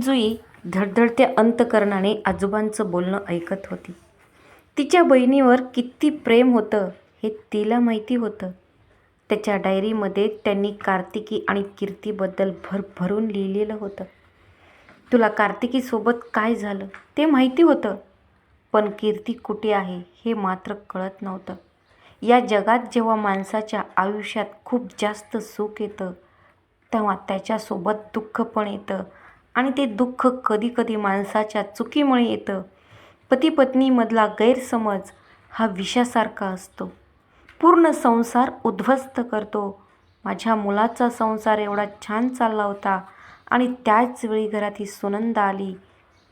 जुई धडधडत्या अंतकरणाने आजोबांचं बोलणं ऐकत होती. तिच्या बहिणीवर किती प्रेम होतं हे तिला माहिती होतं. त्याच्या डायरीमध्ये त्यांनी कार्तिकी आणि कीर्तीबद्दल भरभरून लिहिलेलं होतं. तुला कार्तिकीसोबत काय झालं ते माहिती होतं. पण कीर्ती कुठे आहे हे मात्र कळत नव्हतं. या जगात जेव्हा माणसाच्या आयुष्यात खूप जास्त सुख येतं तेव्हा त्याच्यासोबत दुःख पण येतं आणि ते दुःख कधीकधी माणसाच्या चुकीमुळे येतं. पती पत्नीमधला गैरसमज हा विषासारखा असतो. पूर्ण संसार उद्ध्वस्त करतो. माझ्या मुलाचा संसार एवढा छान चालला होता आणि त्याच वेळी घरात ही सुनंदा आली.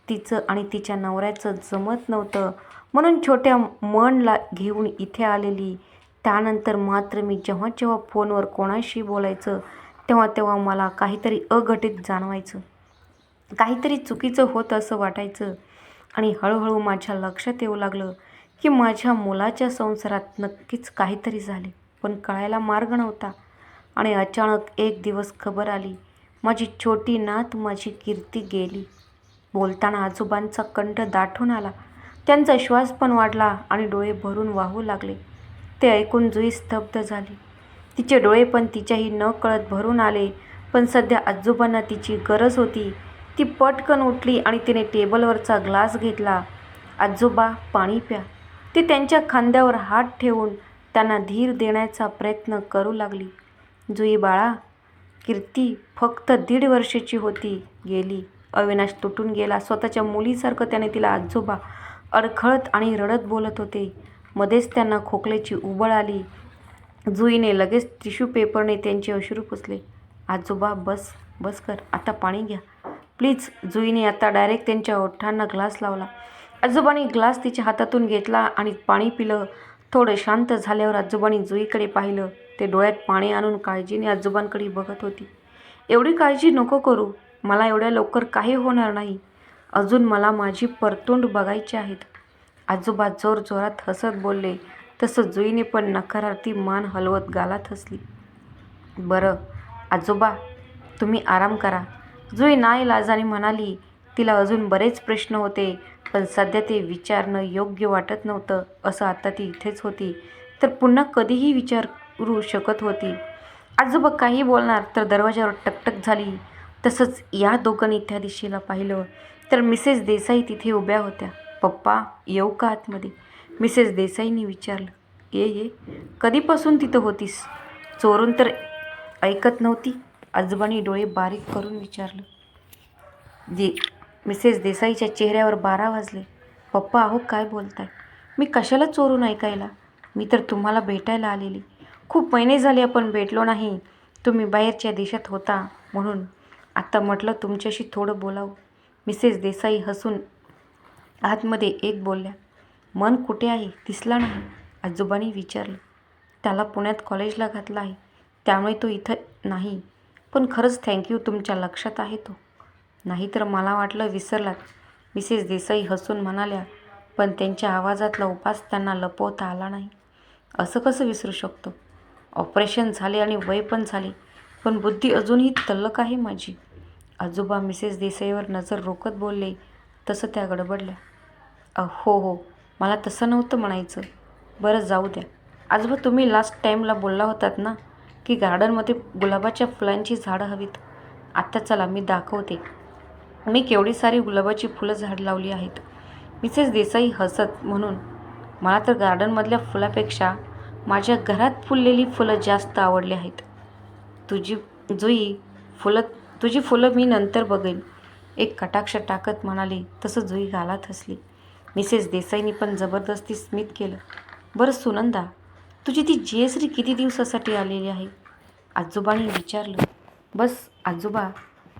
तिचं आणि तिच्या नवऱ्याचं जमत नव्हतं. म्हणून छोट्या मनला घेऊन इथे आलेली. त्यानंतर मात्र मी जेव्हा जेव्हा फोनवर कोणाशी बोलायचं तेव्हा तेव्हा मला काहीतरी अघटित जाणवायचं. काहीतरी चुकीचं होतं असं वाटायचं. आणि हळूहळू माझ्या लक्षात येऊ लागलं की माझ्या मुलाच्या संसारात नक्कीच काहीतरी झाले. पण कळायला मार्ग नव्हता. आणि अचानक एक दिवस खबर आली. माझी छोटी नात माझी कीर्ती गेली. बोलताना आजोबांचा कंठ दाटून आला. त्यांचा श्वास पण वाढला आणि डोळे भरून वाहू लागले. ते ऐकून जुई स्तब्ध झाली. तिचे डोळे पण तिच्याही न कळत भरून आले. पण सध्या आजोबांना तिची गरज होती. ती पटकन उठली आणि तिने टेबलवरचा ग्लास घेतला. आजोबा पाणी प्या. ती त्यांच्या खांद्यावर हात ठेवून त्यांना धीर देण्याचा प्रयत्न करू लागली. जुई बाळा कीर्ती फक्त दीड वर्षाची होती गेली. अविनाश तुटून गेला. स्वतःच्या मुलीसारखं त्याने तिला आजोबा अडखळत आणि रडत बोलत होते. मध्येच त्यांना खोकल्याची उबळ आली. जुईने लगेच टिश्यू पेपरने त्यांचे अश्रू पुसले. आजोबा बस बस कर. आता पाणी घ्या. प्लीज जुईने आता डायरेक्ट त्यांच्या ओठांना ग्लास लावला. आजोबांनी ग्लास तिच्या हातातून घेतला आणि पाणी पिलं. थोडं शांत झाल्यावर आजोबांनी जुईकडे पाहिलं. ते डोळ्यात पाणी आणून काळजीने आजोबांकडे बघत होती. एवढी काळजी नको करू. मला एवढ्या लवकर काही होणार नाही. अजून मला माझी परतोंड बघायची आहेत. आजोबा जोर जोरात हसत बोलले. तसं जुईने पण नकारार्थी मान हलवत गालात हसली. बरं आजोबा तुम्ही आराम करा. जुई नाईलाजाने म्हणाली तिला अजून बरेच प्रश्न होते पण सध्या ते विचारणं योग्य वाटत नव्हतं असं आता ती इथेच होती. तर पुन्हा कधीही विचारू शकत होती. आजोबा काही बोलणार तर दरवाजावर टकटक झाली. तसंच या दोघांनी त्या दिशेला पाहिलं तर मिसेस देसाई तिथे उभ्या होत्या. पप्पा येऊ का आतमध्ये? मिसेस देसाईंनी विचारलं. ये ये. कधीपासून तिथं होतीस? चोरून तर ऐकत नव्हती? आजोबांनी डोळे बारीक करून विचारलं. दे मिसेस देसाईच्या चेहऱ्यावर बारा वाजले. पप्पा अहो काय बोलताय? मी कशाला चोरून ऐकायला? मी तर तुम्हाला भेटायला आलेली. खूप महिने झाले आपण भेटलो नाही. तुम्ही बाहेरच्या देशात होता म्हणून. आता म्हटलं तुमच्याशी थोडं बोलावं. मिसेस देसाई हसून आतमध्ये एक बोलल्या. मन कुठे आहे? दिसला नाही आजोबांनी विचारलं. त्याला पुण्यात कॉलेजला घातलं आहे. त्यामुळे तो इथं नाही. पण खरंच थँक्यू तुमच्या लक्षात आहे तो. नाहीतर मला वाटलं विसरलात मिसेस देसाई हसून म्हणाल्या पण त्यांच्या आवाजातला उपास त्यांना लपवता आला नाही. असं कसं विसरू शकतो? ऑपरेशन झाले आणि वय पण झाले पण बुद्धी अजूनही तल्लक आहे माझी. आजोबा मिसेस देसाईवर नजर रोखत बोलले तसं त्या गडबडल्या. हो हो मला तसं नव्हतं म्हणायचं. बरं जाऊ द्या. आजोबा तुम्ही लास्ट टाईमला बोलला होतात ना? की गार्डनमध्ये गुलाबाच्या फुलांची झाडं हवीत. आत्ता चला मी दाखवते. मी केवढी सारी गुलाबाची फुलं झाड लावली आहेत. मिसेस देसाई हसत म्हणून मला तर गार्डनमधल्या फुलापेक्षा माझ्या घरात फुललेली फुलं जास्त आवडली आहेत. तुझी जुई फुलं तुझी फुलं मी नंतर बघेन. एक कटाक्ष टाकत म्हणाली तसं जुई गालात हसली. मिसेस देसाईनी पण जबरदस्ती स्मित केलं. बरं सुनंदा तुझी ती जयश्री किती दिवसासाठी आलेली आहे? आजोबांनी विचारलं बस आजोबा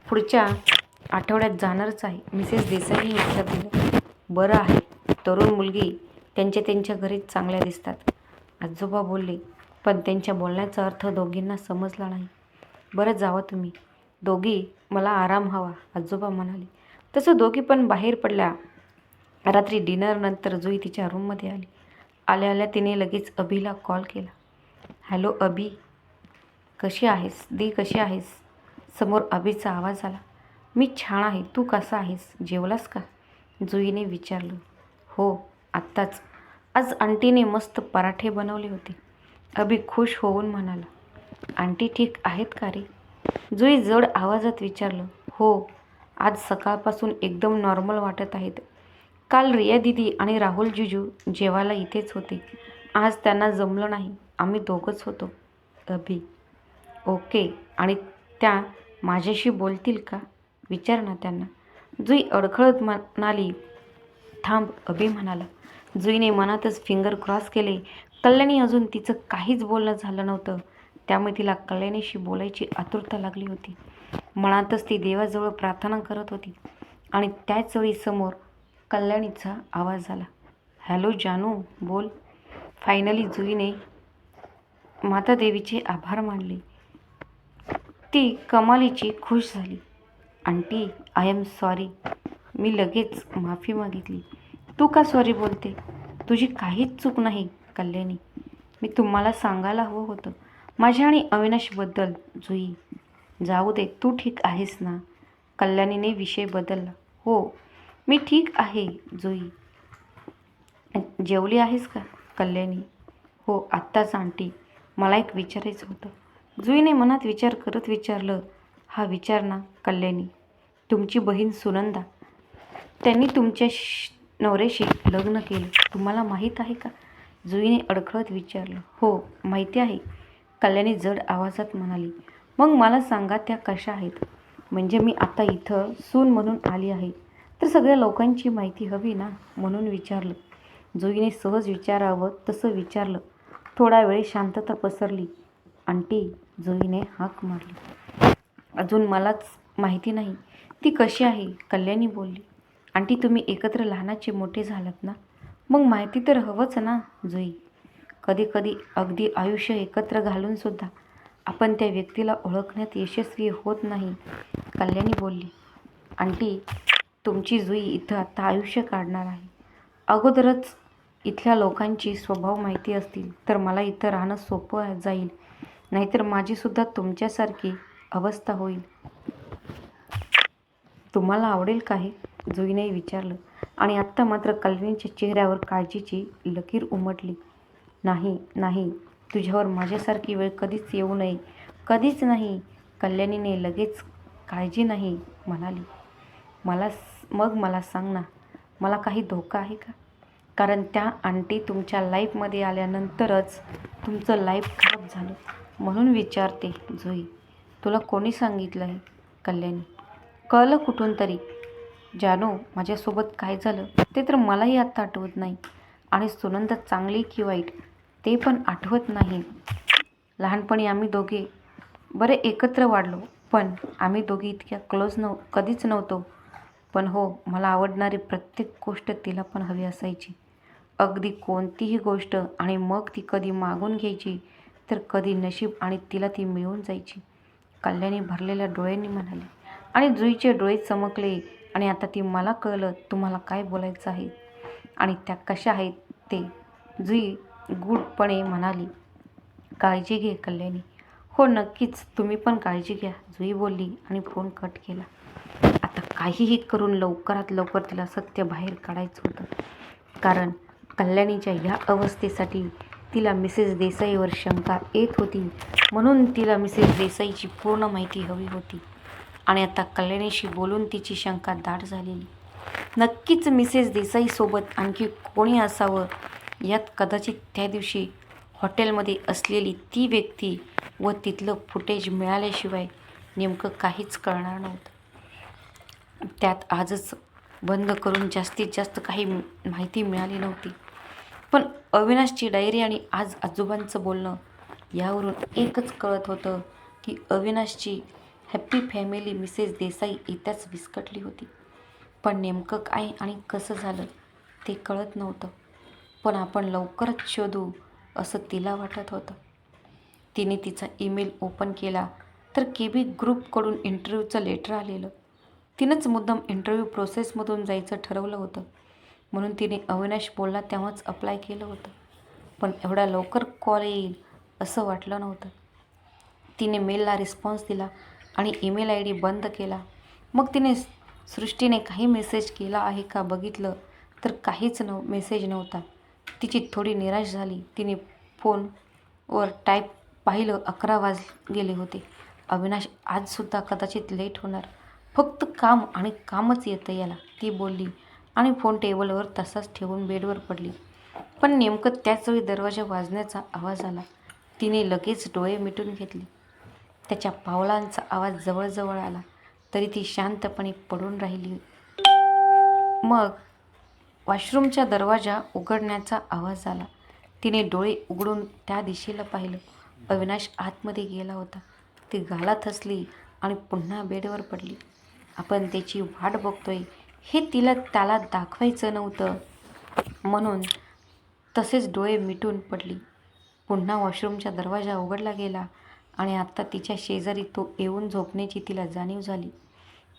पुढच्या आठवड्यात जाणारच आहे. मिसेस देसाईंनी उत्तर दिलं बरं आहे. तरुण मुलगी त्यांच्या त्यांच्या घरीच चांगल्या दिसतात. आजोबा बोलले पण त्यांच्या बोलण्याचा अर्थ दोघींना समजला नाही. बरं जावं तुम्ही. दोघी मला आराम हवा आजोबा म्हणाले. तसं दोघी पण बाहेर पडल्या. रात्री डिनरनंतर जुई तिच्या रूममध्ये आली. आल्या आल्या तिने लगेच अभिला कॉल केला. हॅलो अभि. कशी आहेस? दी कशी आहेस? समोर अभिचा आवाज आला. मी छान आहे. तू कसा आहेस? जेवलास का? जुईने विचारलं. हो आत्ताच. आज आंटीने मस्त पराठे बनवले होते. अभि खुश होऊन म्हणाला. आंटी ठीक आहेत का रे? जुई जड आवाजात विचारलं. हो आज सकाळपासून एकदम नॉर्मल वाटत आहेत. काल रिया दिदी आणि राहुल जिजू जेवायला इथेच होते. आज त्यांना जमलं नाही. आम्ही दोघंच होतो. अभि ओके. आणि त्या माझ्याशी बोलतील का? विचार ना त्यांना. जुई अडखळत म्हणाली थांब अभि म्हणाला. जुईने मनातच फिंगर क्रॉस केले. कल्याणी अजून तिचं काहीच बोलणं झालं नव्हतं. त्यामुळे तिला कल्याणीशी बोलायची आतुरता लागली होती. मनातच ती देवाजवळ प्रार्थना करत होती. आणि त्याच वेळी समोर कल्याणीचा आवाज आला. हॅलो जानू बोल. फायनली जुईने माता देवीचे आभार मानले. ती कमालीची खुश झाली. आंटी आय एम सॉरी मी लगेच माफी मागितली. तू का सॉरी बोलते? तुझी काहीच चूक नाही कल्याणी. मी तुम्हाला सांगायला हवं होतं. माझ्या आणि अविनाशबद्दल जुई. जाऊ दे तू ठीक आहेस ना कल्याणीने विषय बदलला. हो मी ठीक आहे जुई. जेवली आहेस का कल्याणी? हो आत्ताच आंटी. मला एक विचारायचं होतं. जुईने मनात विचार करत विचारलं हा विचार ना कल्याणी. तुमची बहीण सुनंदा. त्यांनी तुमच्या श नवऱ्याशी लग्न केलं. तुम्हाला माहीत आहे का? जुईने अडखळत विचारलं. हो माहिती आहे. कल्याणी जड आवाजात म्हणाली मग मला सांगा त्या कशा आहेत? म्हणजे मी आता इथं सून म्हणून आली आहे. तर सगळ्या लोकांची माहिती हवी ना? म्हणून विचारलं. जुईने सहज विचारावं तसं विचारलं. थोडा वेळ शांतता पसरली. आंटी जुईने हाक मारली. अजून मलाच माहिती नाही. ती कशी आहे? कल्याणी बोलली. आंटी तुम्ही एकत्र लहानाचे मोठे झालात ना? मग माहिती तर हवंच ना जुई. कधी कधी अगदी आयुष्य एकत्र घालूनसुद्धा आपण त्या व्यक्तीला ओळखण्यात यशस्वी होत नाही कल्याणी बोलली. आंटी तुमची जुई इथं आता आयुष्य काढणार आहे. अगोदरच इथल्या लोकांची स्वभाव माहिती असतील तर मला इथं राहणं सोपं जाईल. नाहीतर माझीसुद्धा तुमच्यासारखी अवस्था होईल. तुम्हाला आवडेल का हे जुईने विचारलं. आणि आत्ता मात्र कल्याणीच्या चेहऱ्यावर काळजीची लकीर उमटली. नाही नाही. तुझ्यावर माझ्यासारखी वेळ कधीच येऊ नये. कधीच नाही. कल्याणीने लगेच काळजी नाही म्हणाली. मला मग मला सांग ना. मला काही धोका आहे का? कारण त्या आंटी तुमच्या लाईफमध्ये आल्यानंतरच तुमचं लाईफ खराब झालं. म्हणून विचारते जुई तुला कोणी सांगितलं आहे कल्याणी? कळलं कुठून तरी? जानू माझ्यासोबत काय झालं ते तर मलाही आत्ता आठवत नाही आणि सुनंदा चांगली की वाईट ते पण आठवत नाही. लहानपणी आम्ही दोघे बरे एकत्र वाढलो पण आम्ही दोघी इतक्या क्लोज नव कधीच नव्हतो. पण हो मला आवडणारी प्रत्येक गोष्ट तिला पण हवी असायची. अगदी कोणतीही गोष्ट आणि मग ती कधी मागून घ्यायची तर कधी नशीब आणि तिला ती मिळून जायची. कल्याणी भरलेल्या डोळ्यांनी म्हणाली आणि जुईचे डोळे चमकले. आणि आता ती मला कळलं तुम्हाला काय बोलायचं आहे? आणि त्या कशा आहेत ते? जुई गूढपणे म्हणाली काळजी घे कल्याणी. हो नक्कीच. तुम्ही पण काळजी घ्या जुई बोलली आणि फोन कट केला. आता काहीही करून लवकरात लवकर तिला सत्य बाहेर काढायचं होतं. कारण कल्याणीच्या ह्या अवस्थेसाठी तिला मिसेस देसाईवर शंका येत होती. म्हणून तिला मिसेस देसाईची पूर्ण माहिती हवी होती. आणि आता कल्याणीशी बोलून तिची शंका दाट झालेली. नक्कीच मिसेस देसाईसोबत आणखी कोणी असावं? यात कदाचित त्या दिवशी हॉटेलमध्ये असलेली ती व्यक्ती व तिथलं फुटेज मिळाल्याशिवाय नेमकं काहीच कळणार नव्हतं. त्यात आजच बंद करून जास्तीत जास्त काही माहिती मिळाली नव्हती. पण अविनाशची डायरी आणि आज आजोबांचं बोलणं यावरून एकच कळत होतं की अविनाशची हॅप्पी फॅमिली मिसेस देसाई इथंच विस्कटली होती. पण नेमकं काय आणि कसं झालं ते कळत नव्हतं. पण आपण लवकरच शोधू असं तिला वाटत होतं. तिने तिचा ईमेल ओपन केला तर के बी ग्रुपकडून इंटरव्ह्यूचं लेटर आलेलं. तिनंच मुद्दाम इंटरव्ह्यू प्रोसेसमधून जायचं ठरवलं होतं. म्हणून तिने अविनाश बोलला तेव्हाच अप्लाय केलं होतं. पण एवढा लवकर कॉल येईल असं वाटलं नव्हतं. तिने मेलला रिस्पॉन्स दिला आणि ईमेल आय डी बंद केला. मग तिने सृष्टीने काही मेसेज केला आहे का बघितलं तर काहीच नव मेसेज नव्हता. तिची थोडी निराश झाली. तिने फोनवर टाईप पाहिलं अकरा वाज गेले होते. अविनाश आजसुद्धा कदाचित लेट होणार. फक्त काम आणि कामच येतं याला. ती बोलली आणि फोन टेबलवर तसाच ठेवून बेडवर पडली. पण नेमकं त्याचवेळी दरवाजा वाजण्याचा आवाज आला. तिने लगेच डोळे मिटून घेतले. त्याच्या पावलांचा आवाज जवळजवळ आला. तरी ती शांतपणे पडून राहिली. मग वॉशरूमचा दरवाजा उघडण्याचा आवाज आला. तिने डोळे उघडून त्या दिशेला पाहिलं. अविनाश आतमध्ये गेला होता. ती गालात हसली आणि पुन्हा बेडवर पडली. आपण त्याची वाट बघतोय. हे तिला त्याला दाखवायचं नव्हतं. म्हणून तसेच डोळे मिटून पडली. पुन्हा वॉशरूमचा दरवाजा उघडला गेला आणि आत्ता तिच्या शेजारी तो येऊन झोपण्याची तिला जाणीव झाली.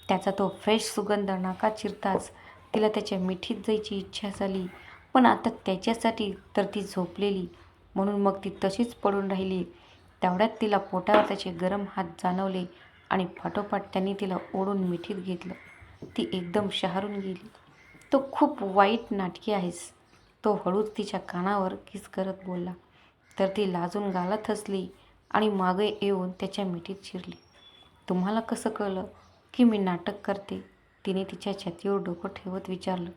त्याचा तो फ्रेश सुगंध नाका चिरताच तिला त्याच्या मिठीत जायची इच्छा झाली. पण आता त्याच्यासाठी तर ती झोपलेली. म्हणून मग ती तशीच पडून राहिली. तेवढ्यात तिला पोटावर त्याचे गरम हात जाणवले आणि फाटोफाट त्यांनी तिला ओढून मिठीत घेतलं. ती एकदम शहारून गेली. तो खूप वाईट नाटकी आहेस. तो हळूच तिच्या कानावर किस करत बोलला. तर ती लाजून गालात हसली आणि मागे येऊन त्याच्या मिठीत शिरली तुम्हाला कसं कळलं की मी नाटक करते? तिने तिच्या छातीवर डोकं ठेवत विचारलं.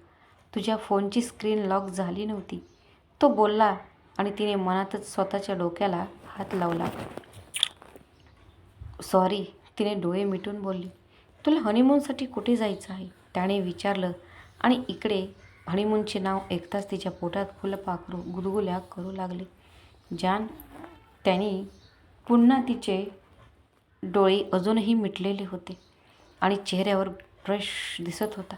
तुझ्या फोनची स्क्रीन लॉक झाली नव्हती. तो बोलला आणि तिने मनातच स्वतःच्या डोक्याला हात लावला. सॉरी तिने डोळे मिटून बोलली. तुला हनीमूनसाठी कुठे जायचं आहे? त्याने विचारलं. आणि इकडे हनीमूनचे नाव ऐकताच तिच्या पोटात फुलपाखरू गुदगुल्या करू लागले. जान त्याने पुन्हा तिचे डोळे अजूनही मिटलेले होते आणि चेहऱ्यावर ब्रश दिसत होता.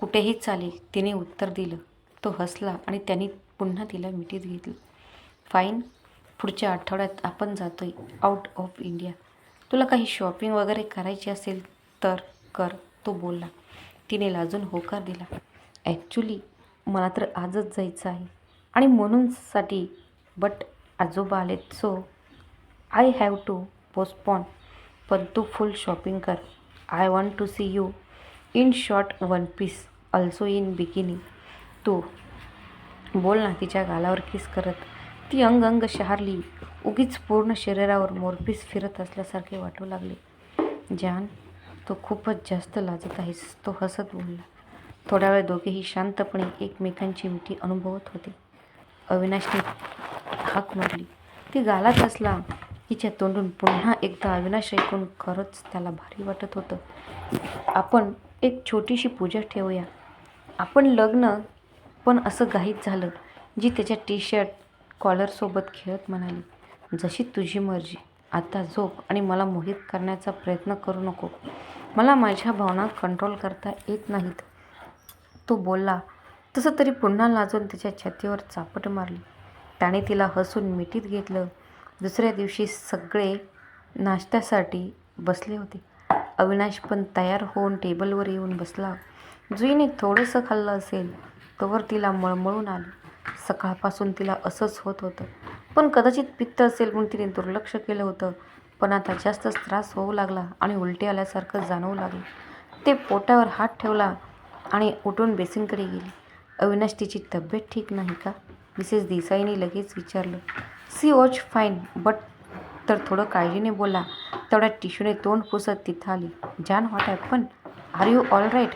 कुठेही चालेल तिने उत्तर दिलं. तो हसला आणि त्यांनी पुन्हा तिला मिठीत घेतलं. फाईन पुढच्या आठवड्यात आपण जातोय आउट ऑफ इंडिया तुला काही शॉपिंग वगैरे करायची असेल तर कर तो बोलला. तिने लाजून होकार दिला. ॲक्च्युली मला तर आजच जायचं आहे. आणि म्हणूनसाठी बट आजोबा आलेत so I have to postpone. पण तू फुल शॉपिंग कर. I want to see you in short one piece also in bikini. तू बोल ना तिच्या गालावर किस करत. ती अंग अंग शहारली. उगीच पूर्ण शरीरावर मोरपीस फिरत असल्यासारखे वाटू लागले. जान तो खूपच जास्त लाजत आहेस तो हसत बोलला. थोड्या वेळ दोघेही शांतपणे एकमेकांची मिठी अनुभवत होते. अविनाशने हाक मारली. ती गालात असला तिच्या तोंडून पुन्हा एकदा अविनाश ऐकून खरंच त्याला भारी वाटत होतं. आपण एक छोटीशी पूजा ठेवूया. आपण लग्न पण असं घाईत झालं जी त्याच्या टी शर्ट कॉलरसोबत खेळत म्हणाली. जशी तुझी मर्जी. आता झोप आणि मला मोहित करण्याचा प्रयत्न करू नको. मला माझ्या भावना कंट्रोल करता येत नाहीत. तो बोलला तसं तरी पुन्हा लाजून तिच्या छातीवर चापट मारली. त्याने तिला हसून मिठीत घेतलं. दुसऱ्या दिवशी सगळे नाश्त्यासाठी बसले होते. अविनाश पण तयार होऊन टेबलवर येऊन बसला. जुईने थोडंसं खाल्लं असेल तोवर तिला मळमळून आलं. सकाळपासून तिला असंच होत होतं. पण कदाचित पित्त असेल म्हणून तिने दुर्लक्ष केलं होतं. पण आता जास्तच त्रास होऊ लागला आणि उलटी आल्यासारखं जाणवू लागलं. ते पोटावर हात ठेवला आणि उठून बेसिनकडे गेली. अविनाश तिची तब्येत ठीक नाही का? मिसेस देसाईने लगेच विचारलं. सी वॉच फाईन बट तर थोडं काळजीने बोला. तेवढ्या टिश्यूने तोंड पुसत तिथं आली. जान वाटाय पण आर यू ऑल राईट?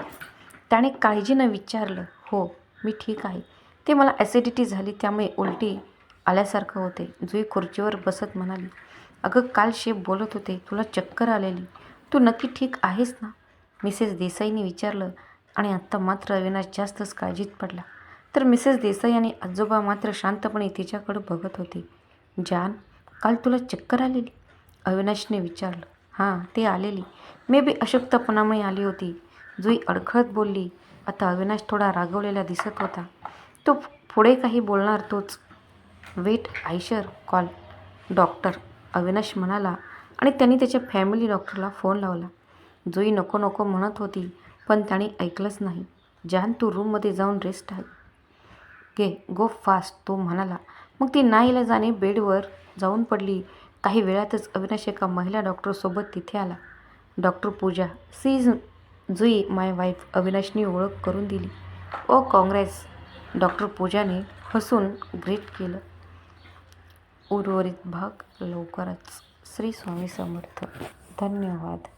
त्याने काळजीनं विचारलं. हो मी ठीक आहे. ते मला ॲसिडिटी झाली त्यामुळे उलटी आल्यासारखं होते. जुई खुर्चीवर बसत म्हणाली अगं काल शेफ बोलत होते तुला चक्कर आलेली. तू नक्की ठीक आहेस ना? मिसेस देसाईने विचारलं आणि आत्ता मात्र अविनाश जास्तच काळजीत पडला. तर मिसेस देसाई आणि आजोबा मात्र शांतपणे तिच्याकडं बघत होते. जान काल तुला चक्कर आलेली? अविनाशने विचारलं. हां ते आलेली. मे बी अशक्तपणामुळे आली होती. जुई अडखळत बोलली. आता अविनाश थोडा रागवलेला दिसत होता. तो पुढे काही बोलणार तोच. Wait Eicher call. Doctor Avinash म्हणाला आणि त्यांनी त्याच्या फॅमिली डॉक्टरला फोन लावला. जुई नको नको म्हणत होती पण त्याने ऐकलंच नाही. जान तू रूममध्ये जाऊन रेस्ट आहे गे गो फास्ट तो म्हणाला. मग ती नाईलाजाने बेडवर जाऊन पडली. काही वेळातच अविनाश एका महिला डॉक्टरसोबत तिथे आला. Doctor Pooja she is Jui my wife अविनाशनी ओळख करून दिली. ओ काँग्रेस डॉक्टर पूजाने हसून ग्रेट केलं. उर्वरित भाग लवकरच श्री स्वामी समर्थ. धन्यवाद.